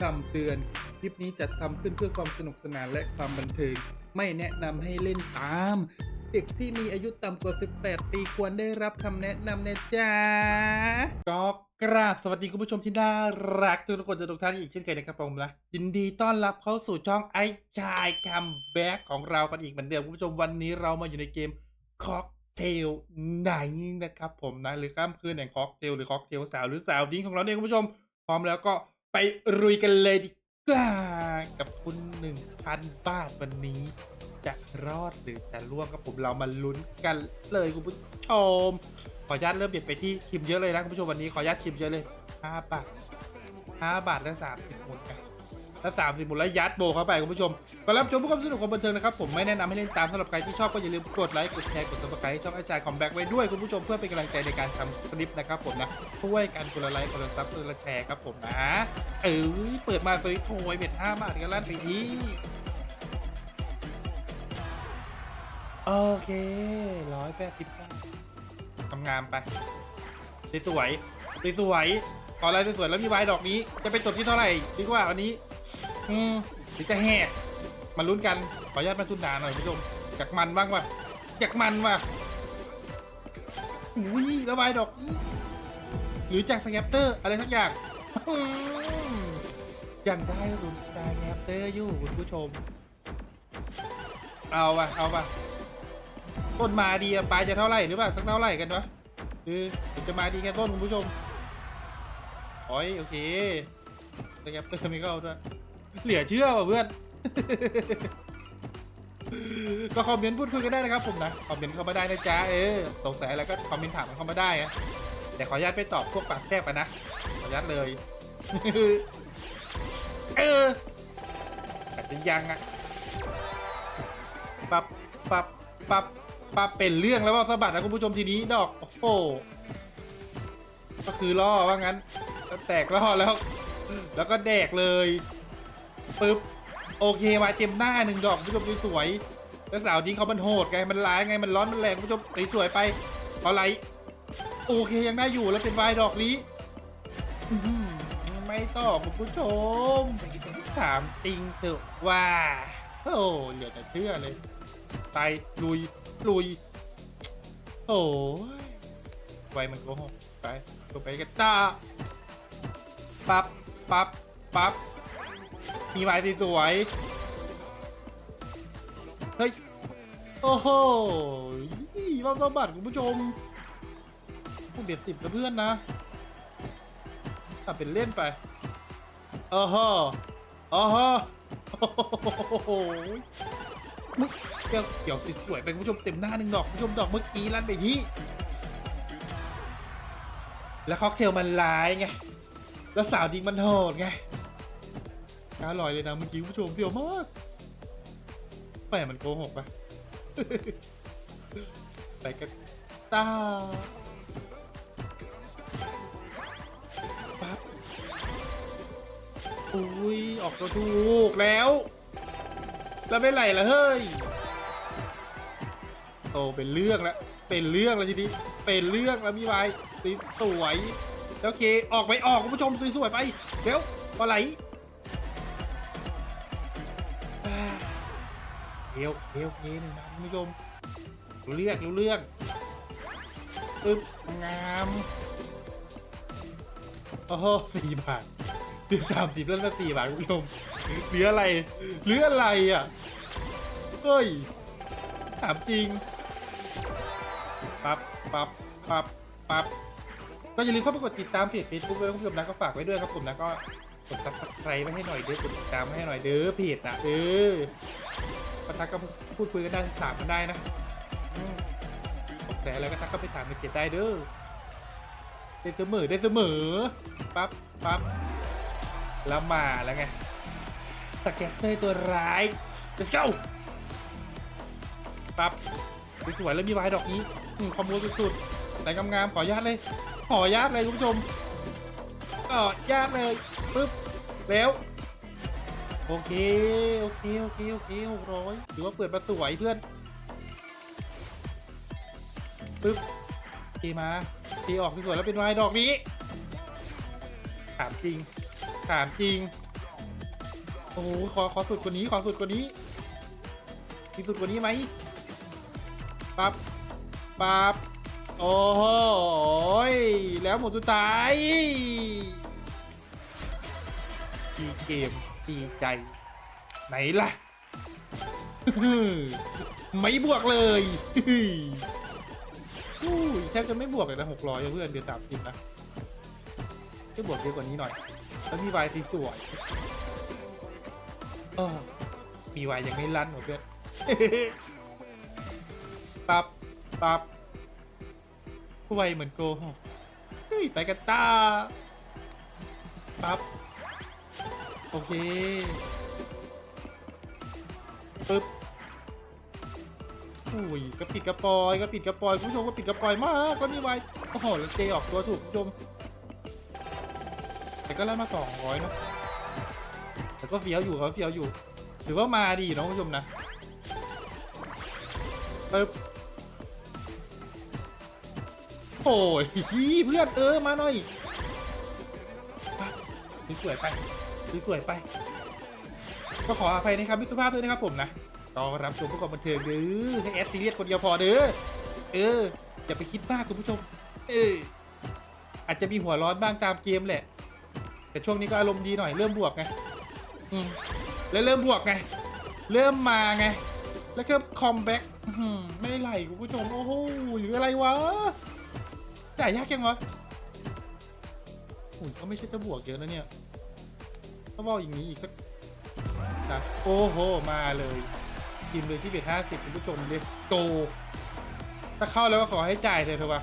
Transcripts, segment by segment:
คำเตือน คลิปนี้จัดทำขึ้นเพื่อความสนุกสนานและความบันเทิง ไม่แนะนำให้เล่นตาม เด็กที่มีอายุต่ำกว่า 18 ปีควรได้รับคำแนะนำนะจ๊ะก็กราบสวัสดีคุณผู้ชมที่น่ารักทุกคนทุกท่านอีกเช่นเคยนะครับผมนะยินดีต้อนรับเข้าสู่ช่องไอ้ชายคัมแบ็กของเรากันอีกเหมือนเดิมคุณผู้ชมวันนี้เรามาอยู่ในเกมค็อกเทลไหนนะครับผมนะหรือข้ามคืนแห่งค็อกเทลหรือค็อกเทลสาวหรือสาวดิ้งของเราเนี่ยคุณผู้ชม พร้อมแล้วก็ ไปรุยกันเลยดีกว่า กับคุณหนึ่งพันบาทวันนี้ จะรอดหรือจะล่วงกับผมเรามาลุ้นกันเลยคุณผู้ชม ขออนุญาตเริ่มเปลี่ยนไปที่คิมเยอะเลยนะคุณผู้ชมวันนี้ขออนุญาตคิมเยอะเลย5บาท5บาทและ30หมดกัน แล้ว30หมุนแล้วยัดโบเข้าไปคุณผู้ชมก่อนรับชมผู้ความสนุกความบันเทิงนะครับผมไม่แนะนำให้เล่นตามสำหรับใครที่ชอบก็อย่าลืมกดไลค์กดแชร์กดซับสไครต์ช่องอาจารย์คอมแบ็กไว้ด้วยคุณผู้ชมเพื่อเป็นกำลังใจในการทำคลิปนะครับผมนะช่วยกันคนละไลค์คนละซับคนละแชร์ครับผมนะเออเปิดมาตัวโทยเบ็ด5บาทกันลั่นไปอีกโอเคร้อยแปดสิบทำงานไปสวยสวยสวยๆ ขออะไรสวยๆแล้วมีวายดอกนี้ จะเป็นจบที่เท่าไหร่ดีกว่าวันนี้อืมหรือจะแหกมาลุ้นกันขออนุญาตมาทุนดาหน่อยคุณผู้ชมจากมันบ้างว่ะจากมันว่ะอุ้ยแล้ววายดอก หรือจากสแกปเตอร์อะไรสักอย่างยังได้รุนสแกปเตอร์อยู่คุณผู้ชม เอาว่ะเอาว่ะต้นมาดีปลายจะเท่าไหร่หรือเปล่าสักเท่าไหร่กันวะคือจะมาดีแค่ต้นคุณผู้ชม โอ้ยโอเคสแกปเตอร์ไม่เข้าด้วยเหลือเชื่อว่ะเพื่อน ก็คอมเมนต์พูดคุยกันได้นะครับผมนะคอมเมนต์เข้ามาได้นะจ๊ะเออสงสัยอะไรก็คอมเมนต์ถามกันเข้ามาได้อะแต่ขออนุญาตไปตอบพวกปากแทบกันนะขออนุญาตเลย เอออาจจะยังอะปับปับปับปับเป็นเรื่องแล้วว่าสะบัดนะคุณผู้ชมทีนี้ดอก โอ้โหก็คือล่อว่างั้น แตกล่อแล้ว แล้วก็แดกเลยปึ๊บโอเคมาเต็มหน้าหนึ่งดอกคุณผู้ชมสวยๆแล้วสาวทิ้งเขามันโหดไงมันร้ายไงมันร้อนมันแรงผู้ชมสวยๆไปพอไรโอเคยังได้อยู่แล้วเป็นวายดอกนี้ไม่ต่อคุณผู้ชมถามจริงเถอะว่าโอ้เหลือแต่เชื่อเลยไปลุยลุยโอ้ยไวมันโกหกไปก็ไปกันจ้า ปั๊บปั๊บปั๊บมีไม้สวยๆเฮ้ย โอ้โหเราสบัดคุณผู้ชมผู้เบียดสิบนะเพื่อนนะถ้าเป็นเล่นไปเออฮะเออฮะโอ้โหมึกเกี่ยวเกี่ยวสวยๆเป็นคุณผู้ชมเต็มหน้าหนึ่งดอกคุณผู้ชมดอกเมื่อกี้ลั่นไปที่แล้วค็อกเทลมันร้ายไง แล้วสาวดิงมันโหดไงอร่อยเลยนะเมื่อกี้ผู้ชมเปรี้ยวมากแปมันโกหกปะไปกันตาปั๊บอุ้ยออกตัวถูกแล้ว แล้วไม่ไหลละเฮ้ยโตเป็นเรื่องแล้วเป็นเรื่องแล้วทีนี้เป็นเรื่องแล้วมีไว้สวย โอเคออกไปออกคุณผู้ชมสวยๆไปเดี๋ยวปลาไหลเดียวเดียวเดี๋ยวนะคุณผู้ชมรู้เรื่องรู้เรื่องปึ๊บงามโอ้โหสี่บาทเดือนสามสิบแล้วสี่บาทคุณผู้ชมเหลืออะไรเหลืออะไรอะเฮ้ยถามจริงปับปับปับปับ ก็อย่าลืมเข้าไปกดติดตามเพจ Facebook ด้วยนะคุณผู้ชมนะก็ฝากไว้ด้วยครับผมนะก็กดซับสไครต์ไว้ให้หน่อยเด้อกดติดตามไว้ให้หน่อยเด้อเพจนะเออก็ทักก็พูดคุยกันได้ถามกันได้นะอืมสงสัยอะไรก็ทักเข้าไปถามในเพจได้เด้อได้เสมอได้เสมอปั๊บปั๊บแล้วมาแล้วไงสแกตเตอร์ตัวร้าย let's go ปั๊บสวยๆแล้วมีวายดอกนี้อืมคอมโบสุดๆแต่งามๆขออนุญาตเลย ขออนุญาตเลยคุณผู้ชมขออนุญาตเลยปึ๊บแล้วโอเคโอเคโอเคโอเคหกร้อยถือว่าเปิดมาสวยเพื่อนปึ๊บเทมาเทออกสวยๆแล้วเป็นวายดอกนี้ถามจริงถามจริงโอ้โหขอขอสุดกว่านี้ขอสุดกว่านี้มีสุดกว่านี้ไหมปั๊บปั๊บ โอ้โหยแล้วหมดสุดท้ายดีเกมดีใจ ไหนล่ะ ไม่บวกเลยแทบจะไม่บวกเลยนะหกร้อยเพื่อนเดือนสามสิบนะจะบวกเยอะกว่านี้หน่อย แล้วมีวายสวยเออมีวายยังไม่ลั่นหมดเพื่อนปับปับ ไวเหมือนโกหกเฮ้ยไปกันตาปับโอเค ปึ๊บอุ้ยกระปิดกระปอยกระปิดกระปอยคุณผู้ชมกระปิดกระปอยมากก็นี่ไวโอ้โหแล้วเจออกตัวถูกคุณผู้ชมแต่ก็ไล่มาสองร้อยเนอะแต่ก็เฟี้ยวอยู่เขาเฟี้ยวอยู่ ถือว่ามาดีเนาะคุณผู้ชมนะปึ๊บ ยฮีเพื่อนเออมาหน่อยไปสวยไปสวยไป ก็ขออภัยนะครับมิตรภาพด้วยนะครับผมนะต้อนรับชมผู้กองบันเทิงเด้อให้แอดซีเรียสคนเดียวพอเด้อเอออย่าไปคิดมากคุณผู้ชม เอออาจจะมีหัวร้อนบ้างตามเกมแหละ แต่ช่วงนี้ก็อารมณ์ดีหน่อยเริ่มบวกไงอืมแล้วเริ่มบวกไงเริ่มมาไงแล้วก็คอมแบ็กไม่ไหลคุณผู้ชมโอ้โหหรืออะไรวะ จ่ายยากยังวะโอ้ยก็ไม่ใช่จะบวกเยอะนะเนี่ย ถ้าว่าอย่างนี้อีกสักนะโอ้โห มาเลยทีมเลยที่เบ็ดห้าสิบคุณผู้ชมเลสโกถ้าเข้าแล้วก็ขอให้จ่ายเลยเถอะวะ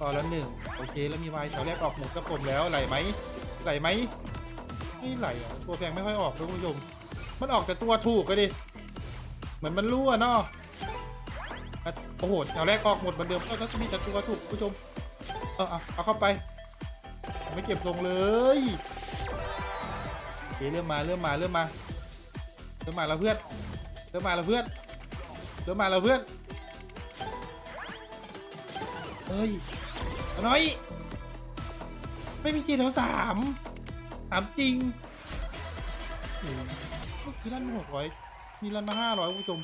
ต่อแล้วหนึ่งโอเค แล้วมีวายแถวแรกออกหมดกับผมแล้วไหลไหมไหลไหมไม่ไหลอะตัวแพงไม่ค่อยออกคุณผู้ชม มันออกแต่ตัวถูกก็ดิ เหมือนมันรั่วเนาะอะ โอ้โหแถวแรกออกหมดเหมือนเดิมก็จะมีแต่ตัวถูกคุณผู้ชม เออเอาเข้าไปไม่เก็บทรงเลยเริ่มมาเริ่มมาเริ่มมาเริ่มมาแล้วเพื่อนเริ่มมาแล้วเพื่อนเริ่มมาแล้วเพื่อนเฮ้ยน่อย ไม่มีเจแถวสามถามจริงโอ้โหเมื่อกี้ลั่นหกร้อยมีลั่นมาห้าร้อยผู้ชม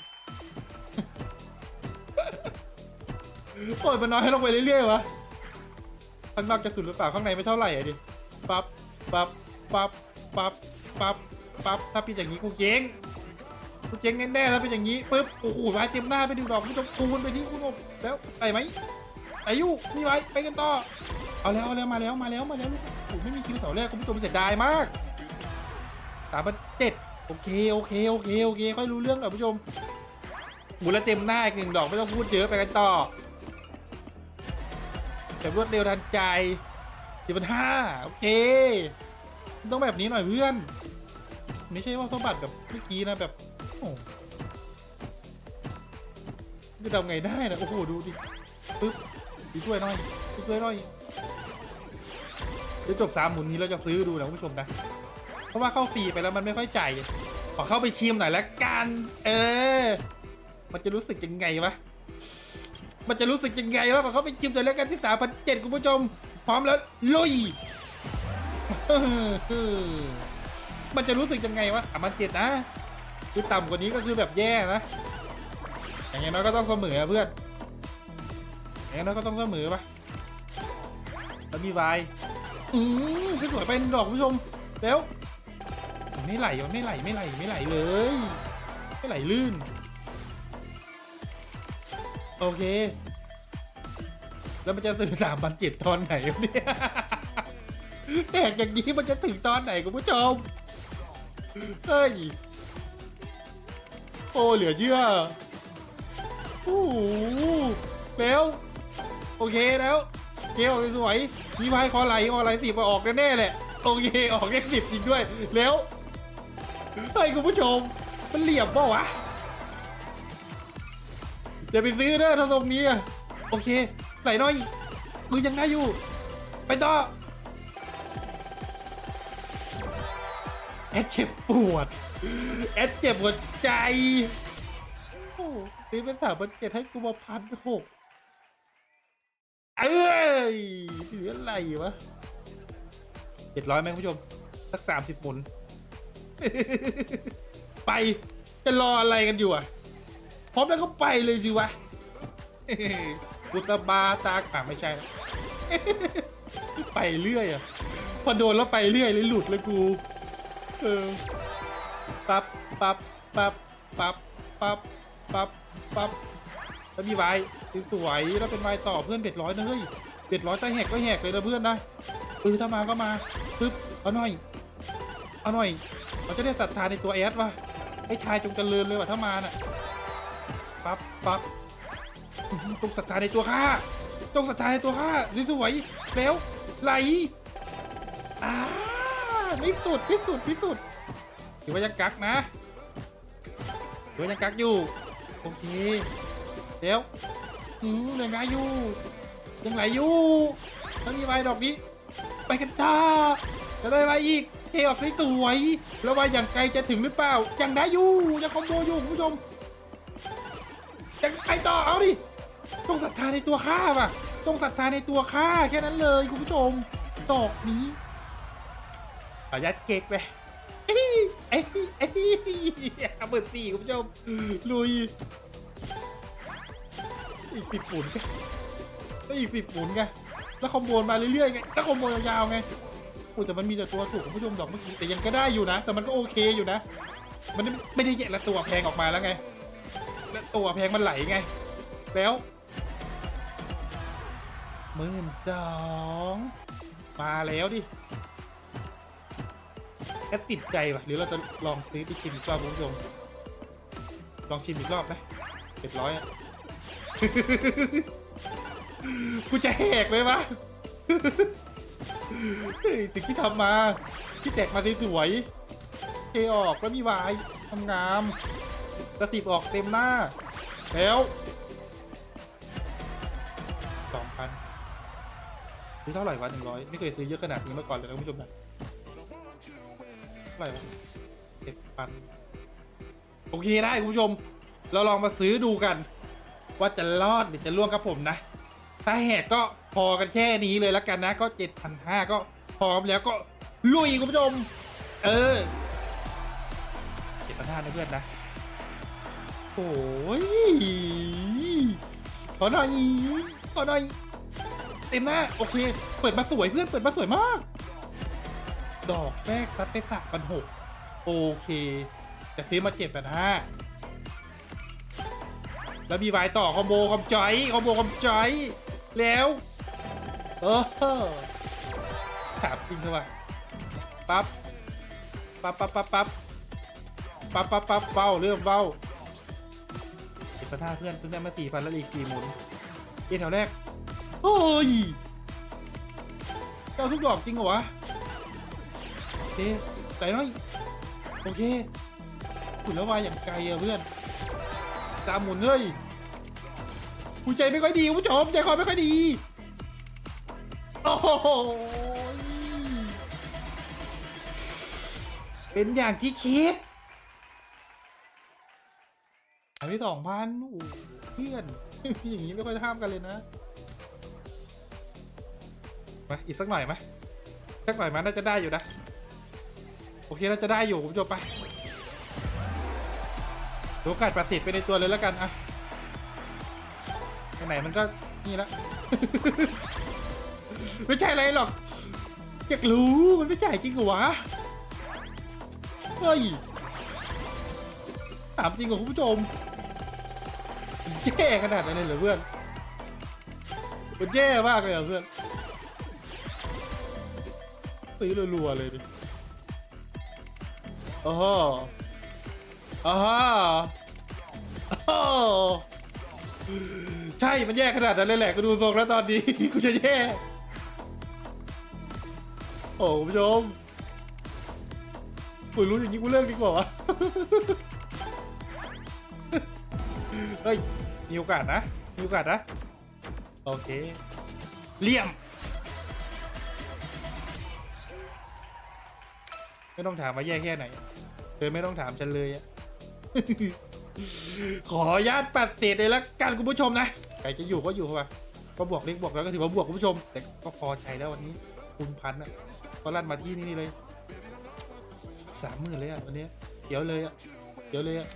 โอ้ยมันน้อยให้ลงไปเรื่อยๆวะข้างนอกจะสุดหรือเปล่าข้างในไม่เท่าไหร่อะดิปั๊บปั๊บปั๊บปั๊บปั๊บปั๊บถ้าเป็นอย่างนี้กูเจ๊งกูเจ๊งแน่ๆแล้วเป็นอย่างนี้ปึ๊บโอ้โหไว้เต็มหน้าไปดูดอกผู้ชมคูณไปที่คุณผู้ชมแล้วไปไหมไปอยู่นี่ไว้ไปกันต่อเอาแล้วเอาแล้วมาแล้วมาแล้วมาแล้วลูกโอ้โหไม่มีคิวแถวแรกคุณผู้ชมเสียดายมากสามพันเจ็ดโอเคโอเคโอเคโอเคค่อยรู้เรื่องหน่อยผู้ชมหมุนแล้วเต็มหน้าอีกหนึ่งดอกไม่ต้องพูดเยอะไปกันต่อ แบบรวดเร็วทันใจสี่พันห้าโอเค ต้องแบบนี้หน่อยเพื่อน ไม่ใช่ว่าสมบัติแบบเมื่อกี้นะแบบโอ้จะทำไงได้นะโอ้โหดูดิปึ๊บดีช่วยหน่อยดีช่วยหน่อยเดี๋ยวจบสามหมุนนี้เราจะซื้อดูนะคุณผู้ชมนะ เพราะว่าเข้าฟรีไปแล้วมันไม่ค่อยจ่ายขอเข้าไปชิมหน่อยละกัน เออ มันจะรู้สึกยังไงวะ มันจะรู้สึกยังไงวะขอเขาไปชิมหน่อยแล้วกันที่สามพันเจ็ดคุณผู้ชม พร้อมแล้วลุยมันจะรู้สึกยังไงวะสามพันเจ็ดนะคือต่ำกว่านี้ก็คือแบบแย่นะอย่างน้อยก็ต้องเสมอเพื่อนอย่างน้อยก็ต้องเสมอปะแล้วมีวายอืมสวยไปหนึ่งดอกคุณผู้ชมเร็วไม่ไหลมันไม่ไหลไม่ไหลไม่ไหลเลย ไม่ไหลลื่น โอเค แล้วมันจะถึงสามพันเจ็ดตอนไหนวะเนี่ยแตกอย่างนี้มันจะถึงตอนไหนคุณผู้ชม เฮ้ย โอ้เหลือเชื่อโอ้โหแล้ว โอเคแล้วเกลสวยๆมีไพ่คอไหลคอไหลสิบออกแน่ๆแหละ โอเค ออกแค่สิบจริงด้วย แล้วเฮ้ยคุณผู้ชม มันเหลี่ยมเปล่าวะ อย่าไปซื้อเด้อถ้าตรงนี้โอเค ไหลน้อยมือยังได้อยู่ ไปต่อแอดเจ็บปวดแอดเจ็บหัวใจโอ้ซื้อเป็นสามพันเจ็ดให้กูมาพันหกเอ้ยเหลืออะไรวะเจ็ดร้อยไหมคุณผู้ชม สักสามสิบหมุน ไปจะรออะไรกันอยู่อะ พร้อมแล้วก็ไปเลยสิวะบุตบาตาอะไม่ใช่ ไปเรื่อยอะ พอโดนแล้วไปเรื่อยเลยหลุดเลยกู เออ ปั๊บ ปั๊บ ปั๊บ ปั๊บ ปั๊บ ปั๊บ ปั๊บ แล้วมีไวายสวยๆแล้วเป็นไวายต่อเพื่อนเบ็ดร้อยนะเฮ้ย เบ็ดร้อยใต้แหกก็แหกเลยนะเพื่อนนะเออถ้ามาก็มา ปึ๊บ เอาหน่อย เอาหน่อยเราจะได้ศรัทธาในตัวแอดวะไอ้ชายจงเจริญเลยว่ะถ้ามาน่ะ ปั๊บปั๊บอื้องศรัทธาในตัวข้าจงศรัทธาในตัวข้าสวยๆแล้วไหลอ่าพิสุดพิสุดพิสุดถือว่ายังกักนะถือว่ายังกักอยู่ โอเคเดี๋ยวอืมเหนื่อยงายอยู่ยังไหลอยู่แล้วมีไวดอกนี้ ไปกันต่อจะได้ไวอีกเทออกสวยๆแล้วว่าอย่างไกลจะถึงหรือเปล่ายังได้อยู่ยังคอมโบอยู่คุณผู้ชม ยังไปต่อเอาดิต้องศรัทธาในตัวข้าว่ะต้องศรัทธาในตัวข้าแค่นั้นเลยคุณผู้ชมดอกนี้ขอยัดเก๊กไปเอ้ยเอ้ยเอ้ยเอาเปิดสี่คุณผู้ชมลุยอีกสิบหมุนไงก็อีกสิบหมุนไงแล้วคอมโบมาเรื่อยๆไงแล้วคอมโบยาวๆไงโอ้แต่มันมีแต่ตัวถูกคุณผู้ชมดอกเมื่อกี้แต่ยังก็ได้อยู่นะ แต่มันก็โอเคอยู่นะ มันไม่ได้แยกละตัวแพงออกมาแล้วไง แล้วตัวแพงมันไหลไง แล้วหมื่นสองมาแล้วดิแค่ติดใจว่ะหรือเราจะลองซื้อไปชิมอีกรอบคุณผู้ชมลองชิมอีกรอบไหมเจ็ดร้อยอะกูจะแหกเลยวะสิ่งที่ทำมา ที่แตกมาสวยๆเทออกแล้วมีวายทำงาม กระติบออกเต็มหน้า แล้วสองพันซื้อเท่าไหร่วะหนึ่งร้อยไม่เคยซื้อเยอะขนาดนี้มาก่อนเลยนะคุณผู้ชมนะเท่าไหร่วะเจ็ดพันโอเคได้คุณผู้ชม เราลองมาซื้อดูกัน ว่าจะรอดหรือจะล่วงครับผมนะ ถ้าแหกก็พอกันแค่นี้เลยแล้วกันนะ ก็เจ็ดพันห้าก็พร้อมแล้วก็ลุยคุณผู้ชม เออเจ็ดพันห้านะเพื่อนนะ โอ้ยขอหน่อยขอหน่อยเต็มหน้า โอเค เปิดมาสวยเพื่อนเปิดมาสวยมาก ดอกแรกซัดไปสามพันหกโอเค จะซื้อมาเจ็ดพันห้าแล้วมีวายต่อคอมโบคอมจอยคอมโบคอมจอยแล้วเออถามจริงคือว่าปั๊บปั๊บปั๊บปั๊บปั๊บปั๊บปั๊บปั๊บเบ้าเริ่มเบ้า เจ็ดพันห้าเพื่อนเพิ่งได้มาสี่พันแล้วอีกกี่หมุนเอ็นแถวแรก โอ้ยเจ้าทุกดอกจริงเหรอวะโอเคใส่น่อย โอเคขุนล้วายอย่างไกลอะเพื่อน ตามหมุนเลยกูใจไม่ค่อยดีผู้ชมใจคอไม่ค่อยดี โอ้โหเป็นอย่างที่คิด ที่สองพันโอ้เพื่อนอย่างนี้ไม่ค่อยห้ามกันเลยนะมาอีกสักหน่อยไหมสักหน่อยมันน่าจะได้อยู่นะ โอเคน่าจะได้อยู่คุณผู้ชมไปดูโอกาสประสิทธิ์ไปในตัวเลยแล้วกันอะไหนมันก็นี่ละไม่ใช่อะไรหรอกอยากรู้มันไม่จ่ายจริงเหรอวะเฮ้ยถามจริงเหรอคุณผู้ชม แย่ขนาดนั้นเลยเหรอเพื่อนมันแย่มากเลยเหรอเพื่อนซื้อรัวๆเลยดิโอ้โหอ้าฮะโอ้โหใช่ มันแย่ขนาดนั้นเลยแหละ ก็ดูทรงแล้วตอนนี้ กูจะแย่ โอ้คุณผู้ชมกูรู้อย่างนี้กูเลิกดีกว่าวะ เฮ้ย มีโอกาสนะ มีโอกาสนะ โอเคเลี่ยม ไม่ต้องถามว่าแย่แค่ไหนเธอไม่ต้องถามฉันเลยอะขอญาตปัดเศษเลยละกันคุณผู้ชมนะใครจะอยู่ก็อยู่เข้ามาก็บวกเล็กบวกแล้วก็ถือว่าบวกคุณผู้ชม แต่ก็พอใจแล้ววันนี้คุณพันอะก็ลั่นมาที่นี่นเลยสามหมื่นเลยอะวันนี้เดี๋ยวเลยอะเดี๋ยวเลยอะ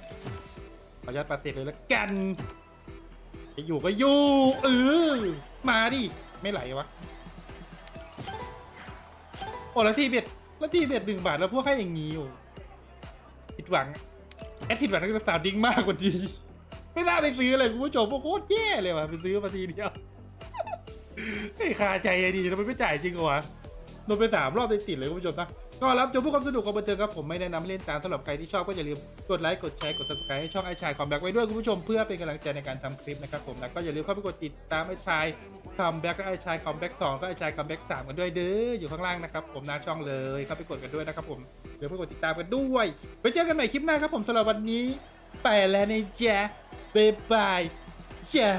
ขออนุญาตปาเสกเลยละกันจะอยู่ก็อยู่เออมาดิ ไม่ไหลวะ โอ้ล้วที่เบ็ดล้วที่เบ็ดหนึ่งบาทแล้วพวกให้อย่างงี้โอ้ผิดหวัง แอดผิดหวังก็สาวดิ้งมากกว่าดี ไม่น่าไปซื้อเลยคุณผู้ชมพวกโคตรแย่เลยว่ะไปซื้อมาทีเดียวไอ้คาใจไอ้ดีทำไมไม่จ่ายจริงวะโดนไปสามรอบติดเลยคุณผู้ชมนะ ก็รับชมผู้ความสนุกของบันเทิงครับผมไม่แนะนำให้เล่นตามสำหรับใครที่ชอบก็อย่าลืมกดไลค์กดแชร์กด subscribe ให้ช่องไอชายคอมแบ็กไว้ด้วยคุณผู้ชมเพื่อเป็นกำลังใจในการทำคลิปนะครับผมแล้วก็อย่าลืมเข้าไปกดติดตามไอชายคอมแบ็กไอชายคอมแบ็กสองก็ไอชายคอมแบ็กสามกันด้วยเด้ออยู่ข้างล่างนะครับผมหน้าช่องเลยเข้าไปกดกันด้วยนะครับผมเดี๋ยวไปกดติดตามกันด้วย ไปเจอกันใหม่คลิปหน้าครับผมสำหรับวันนี้ไปแล้วนะจ๊ะบ๊ายบายจ้า